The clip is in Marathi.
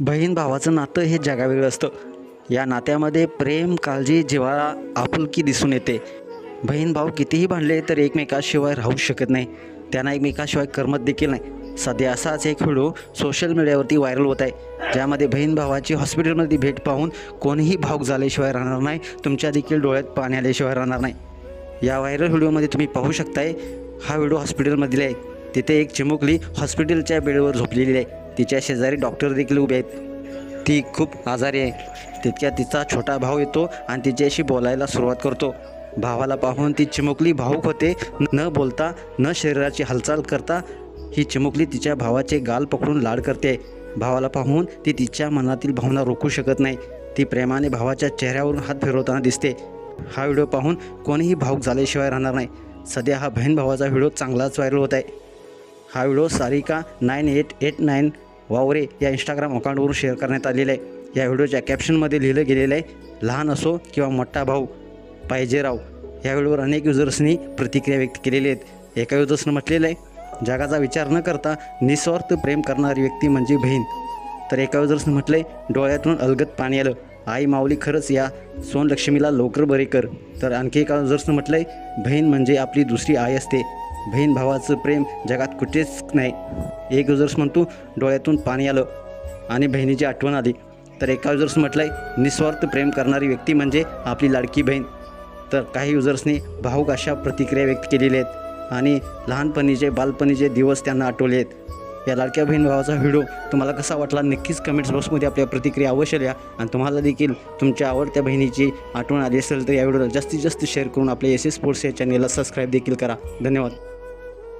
बहीण भावाचं नातं हे जगावेगळं असतं. या नात्यामध्ये प्रेम काळजी जिव्हाळा आपुलकी दिसून येते. बहीण भाऊ कितीही भांडले तर एकमेकाशिवाय राहू शकत नाही. त्यांना एकमेकाशिवाय करमत देखील नाही. सध्या असाच एक व्हिडिओ सोशल मीडियावरती व्हायरल होत आहे. ज्यामध्ये बहीण भावाची हॉस्पिटलमध्ये भेट पाहून कोणीही भाऊक झाल्याशिवाय राहणार नाही. तुमच्या देखील डोळ्यात पाणी आल्याशिवाय राहणार नाही. या व्हायरल व्हिडिओमध्ये तुम्ही पाहू शकताय हा व्हिडिओ हॉस्पिटलमधील आहे. तिथे एक चिमुकली हॉस्पिटलच्या बेडवर झोपलेली आहे. तिच्या शेजारी डॉक्टर देखील उभे आहेत. ती खूप आजारी आहे. तितक्या तिचा छोटा भाऊ येतो आणि तिच्याशी बोलायला सुरुवात करतो. भावाला पाहून ती चिमुकली भाऊक होते. न बोलता न शरीराची हालचाल करता ही चिमुकली तिच्या भावाचे गाल पकडून लाड करते. भावाला पाहून ती तिच्या मनातील भावना रोखू शकत नाही. ती प्रेमाने भावाच्या चेहऱ्यावरून हात फिरवताना दिसते. हा व्हिडिओ पाहून कोणीही भाऊक झाल्याशिवाय राहणार नाही. सध्या हा बहीण भावाचा व्हिडिओ चांगलाच व्हायरल होत आहे. हा video Sarika nine eight eight nine Waware या इंस्टाग्राम अकाउंटवरून शेअर करण्यात आलेलं आहे. या व्हिडिओच्या कॅप्शनमध्ये लिहिलं गेलेलं आहे लहान असो किंवा मोठा भाऊ पाहिजे राव. या व्हिडिओवर अनेक युजर्सनी प्रतिक्रिया व्यक्त केलेली आहेत. एका युजर्सनं म्हटलेलं आहे जगाचा विचार न करता निस्वार्थ प्रेम करणारी व्यक्ती म्हणजे बहीण. तर एका युजर्सनं म्हटलं आहे डोळ्यातून अलगत पाणी आलं. आई माऊली खरंच या सोनलक्ष्मीला लवकर बरे कर. तर आणखी एका युजर्सनं म्हटलं आहे बहीण म्हणजे आपली दुसरी आई असते. बहीण भावाचं प्रेम जगात कुठेच नाही. एक युजर्स म्हणतो डोळ्यातून पाणी आलं आणि बहिणीची आठवण आली. तर एका युजर्स म्हटलं आहे निस्वार्थ प्रेम करणारी व्यक्ती म्हणजे आपली लाडकी बहीण. तर काही युजर्सनी भाऊक अशा प्रतिक्रिया व्यक्त केलेल्या आहेत आणि लहानपणीचे बालपणीचे दिवस त्यांना आठवले आहेत. या लाडक्या बहीण भावाचा व्हिडिओ तुम्हाला कसा वाटला नक्कीच कमेंट्स बॉक्समध्ये आपल्या प्रतिक्रिया अवश्य द्या. आणि तुम्हाला देखील तुमच्या आवडत्या बहिणीची आठवण आली असेल तर या व्हिडिओला जास्तीत जास्त शेअर करून आपल्या एस एस स्पोर्ट्स या चॅनेलला सबस्क्राईब देखील करा. धन्यवाद.